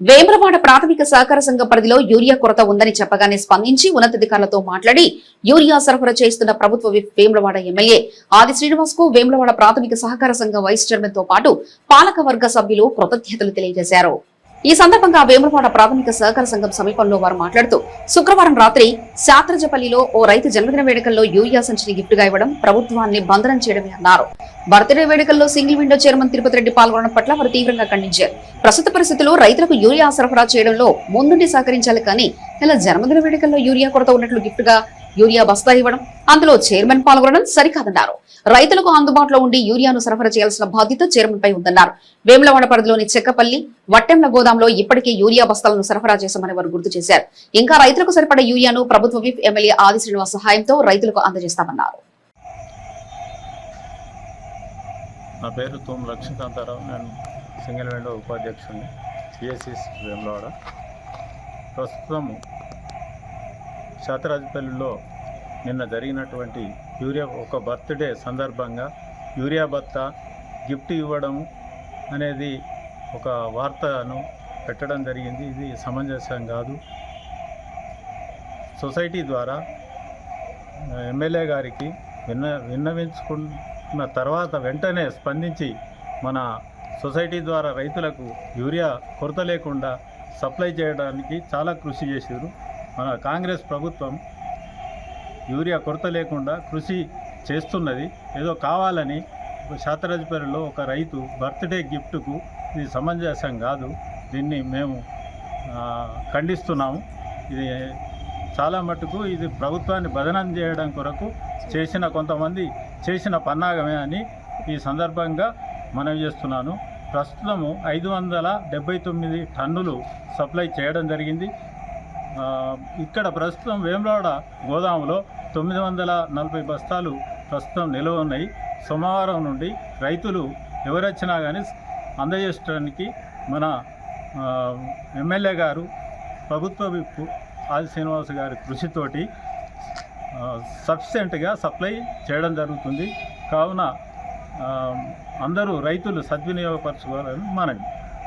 వేములవాడ ప్రాథమిక సహకార సంఘ పరిధిలో యూరియా కొరత ఉందని చెప్పగానే స్పందించి ఉన్నతాధికారులతో మాట్లాడి యూరియా సరఫరా చేస్తున్న ప్రభుత్వ వేమ్రవాడ ఎమ్మెల్యే ఆది శ్రీనివాస్కు వేములవాడ ప్రాథమిక సహకార సంఘం వైస్ చైర్మన్తో పాటు పాలక వర్గ సభ్యులు కృతజ్ఞతలు తెలియజేశారు. ఈ సందర్భంగా వేములపాడ ప్రాథమిక సహకార సంఘం సమీపంలో వారు మాట్లాడుతూ శుక్రవారం రాత్రి శాత్రజపల్లిలో ఓ రైతు జన్మదిన వేడుకల్లో యూరియా సంచిని గిఫ్ట్గా ఇవ్వడం ప్రభుత్వాన్ని బంధనం చేయడమే అన్నారు. బర్త్డే వేడుకల్లో single window chairman Tirupati Reddy పాల్గొనడం పట్ల వారు తీవ్రంగా ఖండించారు. ప్రస్తుత పరిస్థితుల్లో రైతులకు యూరియా సరఫరా చేయడంలో ముందుండి సహకరించాలి కానీ ఇలా జన్మదిన వేడుకల్లో యూరియా కొరత ఉన్నట్లు గిఫ్ట్గా యూరియా బస్తా ఇవ్వడం. అందులో చైర్మన్ పాల్గొనడం సరికాదన్నారు. రైతులకు అందుబాటులో ఉండి యూరియాను సరఫరా చేయాల్సిన బాధ్యత చైర్మన్ పై ఉందన్నారు. వేములవాడ పరిధిలోని చెక్కపల్లి వట్టెంల గోదాంలో ఇప్పటికే యూరియా బస్తాలను సరఫరా చేశామని వారు గుర్తు చేశారు. ఇంకా రైతులకు సరిపడే యూరియాను ప్రభుత్వ విప్ ఎమ్మెల్యే ఆది శ్రీనివాస్ సహాయంతో రైతులకు అందజేస్తామన్నారు. నా పేరు తూము లక్ష్మీకాంతారావు. నేను సింగిల్ విండో ఉపాధ్యక్షుడిని. పిఎస్సిస్ వేములవాడ. ప్రస్తుతం శాతరాజపల్లిలో నిన్న జరిగినటువంటి యూరియా ఒక బర్త్డే సందర్భంగా యూరియా బత్త గిఫ్ట్ ఇవ్వడం అనేది ఒక వార్తను పెట్టడం జరిగింది. ఇది సమంజసం కాదు. సొసైటీ ద్వారా ఎమ్మెల్యే గారికి విన్న విన్నవించుకున్న తర్వాత వెంటనే స్పందించి మన సొసైటీ ద్వారా రైతులకు యూరియా కొరత లేకుండా సప్లై చేయడానికి చాలా కృషి చేశారు మన కాంగ్రెస్ ప్రభుత్వం యూరియా కొరత లేకుండా కృషి చేస్తున్నది. ఏదో కావాలని శాతరాజపల్లిలో ఒక రైతు బర్త్డే గిఫ్ట్కు ఇది సమంజసం కాదు. దీన్ని మేము ఖండిస్తున్నాము. ఇది చాలా మటుకు ఇది ప్రభుత్వాన్ని బదనం చేయడం కొరకు చేసిన కొంతమంది చేసిన పన్నాగమే అని ఈ సందర్భంగా మనవి చేస్తున్నాను. ప్రస్తుతము ఐదు వందల డెబ్బై తొమ్మిది టన్నులు సప్లై చేయడం జరిగింది. ఇక్కడ ప్రస్తుతం వేములవాడ గోదాములో తొమ్మిది వందల నలభై బస్తాలు ప్రస్తుతం నిల్వ ఉన్నాయి. సోమవారం నుండి రైతులు ఎవరొచ్చినా కానీ అందజేయడానికి మన ఎమ్మెల్యే గారు ప్రభుత్వ విప్పు ఆది శ్రీనివాస్ గారి కృషితోటి సఫిషియెంట్గా సప్లై చేయడం జరుగుతుంది. కావున అందరూ రైతులు సద్వినియోగపరచుకోవాలని మనవి.